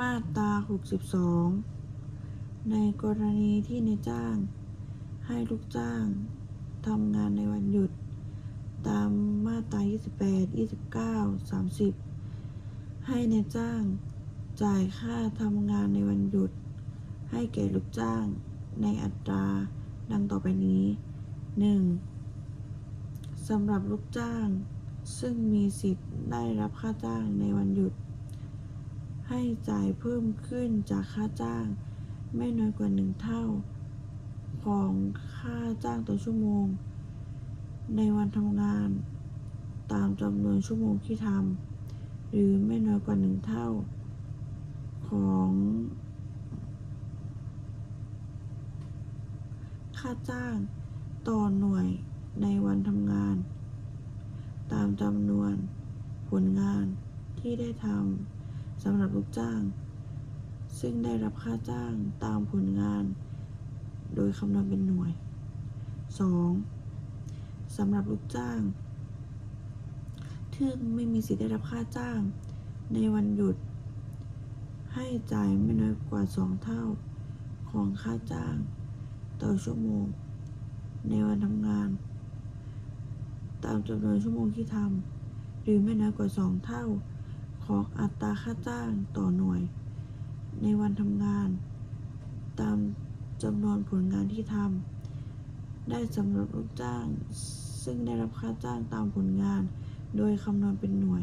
มาตรา 62 ในกรณีที่นายจ้าง ให้ลูกจ้างทำงานในวันหยุด ตามมาตรา 28 29 30 ให้นายจ้างจ่ายค่าทำงานในวันหยุด ให้แก่ลูกจ้างในอัตราดังต่อไปนี้ 1. สำหรับลูกจ้างซึ่งมีสิทธิ์ได้รับค่าจ้างในวันหยุด ให้จ่ายเพิ่มขึ้นจากค่าจ้าง ไม่น้อยกว่าหนึ่งเท่า ของค่าจ้างต่อชั่วโมง ในวันทำงาน ตามจำนวนชั่วโมงที่ทำหรือไม่น้อยกว่าหนึ่งเท่า ของค่าจ้างต่อหน่วยในวันทำงาน ตามจำนวนผลงานที่ได้ทำ สำหรับลูกจ้าง ซึ่งได้รับค่าจ้างตามผลงาน โดยคำนวณเป็นหน่วย 2. สำหรับลูกจ้างที่ไม่มีสิทธิ์ได้รับค่าจ้าง ในวันหยุด ให้จ่ายไม่น้อยกว่า 2 เท่าของค่าจ้าง ต่อชั่วโมง ในวันทำงาน ตามจำนวนชั่วโมงที่ทำหรือไม่น้อยกว่า 2 เท่า ของอัตราค่าจ้างต่อหน่วย ในวันทำงาน ตามจำนวนผลงานที่ทำได้สำหรับลูกจ้าง ซึ่งได้รับค่าจ้างตามผลงาน โดยคำนวณเป็นหน่วย